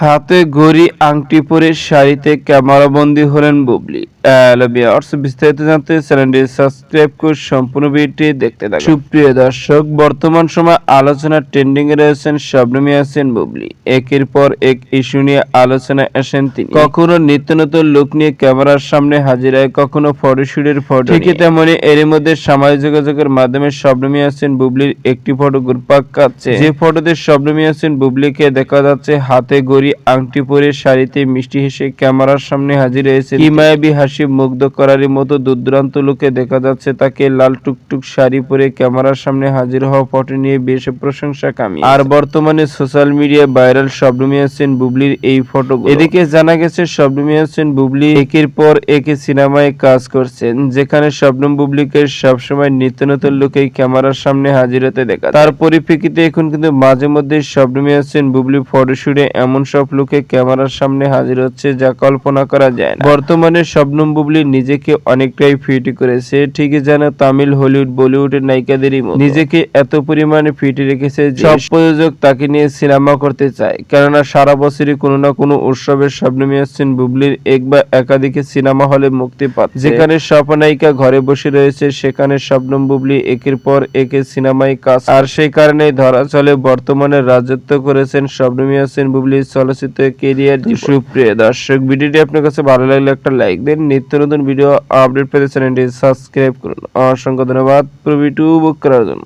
হাতে ঘড়ি আংটি পরে শাড়িতে ক্যামেরাবন্দি হলেন বুবলি। বিস্তারিত জানতে চ্যানেলটি সাবস্ক্রাইব করে সম্পূর্ণ ভিডিওটি দেখতে থাকুন। সুপ্রিয় দর্শক বর্তমান সময় আলোচনা ট্রেন্ডিং এ রয়েছেন শবনমী আছেন বুবলি। একের পর এক ইস্যু নিয়ে আলোচনায় আসেন তিনি। কখনো নিত্য নতুন লুক নিয়ে ক্যামেরার সামনে হাজির হয় কখনো ফটোশুটের ফটো ঠিকই তেমনি এর মধ্যে সামাজিক যোগাযোগের মাধ্যমে শবনমী আছেন বুবলির একটি ফটো ঘুরপাক খাচ্ছে। যে ফটোতে শবনমী আছেন বুবলিকে দেখা যাচ্ছে হাতে গড়ি আংটি পরে শাড়িতে মিষ্টি হেসে ক্যামেরার সামনে হাজির হয়েছে কি মায়াবী হাসি মুগ্ধ করার মতো দূরদূরান্ত লোকে দেখা যাচ্ছে তাকে লাল টুকটুক শাড়ি পরে ক্যামেরার সামনে হাজির হওয়া ফটো নিয়ে বেশ প্রশংসা কামি আর বর্তমানে সোশ্যাল মিডিয়ায় ভাইরাল শবনমী আছেন বুবলির এই ফটো এদিকে জানা গেছে, শবনমী আছেন বুবলি একের পর একে সিনেমায় কাজ করছেন, যেখানে শবনম বুবলিকে সবসময় নিত্য নতুন লোকেই ক্যামেরার সামনে হাজির হতে দেখা তার পরিপ্রেক্ষিতে এখন কিন্তু মাঝে মধ্যে শবনমী আছেন বুবলি ফটোশুটে এমন সব লোকে ক্যামেরার সামনে হাজির হচ্ছে যা কল্পনা করা যায় না। বর্তমানে শবনম বুবলি নিজেকে অনেকটাই ফিট করেছে। ঠিকই যেন তামিল হলিউড বলিউডের নায়িকাদেরই নিজেকে এত পরিমাণে ফিট রেখেছে সব প্রযোজক তাকে নিয়ে সিনেমা করতে চায়। কেননা সারা বছরই কোনো না কোনো উৎসবের শবনমী আসছেন বুবলির এক বা একাধিকে সিনেমা হলে মুক্তি পাচ্ছে। যেখানে স্বপ্নায়িকা ঘরে বসে রয়েছে সেখানে শবনম বুবলি একের পর একে সিনেমায় কাজ আর সেই কারণে ধরা চলে বর্তমানে রাজত্ব করেছেন শবনমী আসছেন বুবলি চলচ্চিত্র কেরিয়ার সুপ্রিয় দর্শক, ভিডিওটি আপনার কাছে ভালো লাগলে একটা লাইক দেন। নিত্য নতুন ভিডিও আপডেট পেতে চ্যানেলটি সাবস্ক্রাইব করুন। অসংখ্য ধন্যবাদ। প্রবি টু বুক করার জন্য।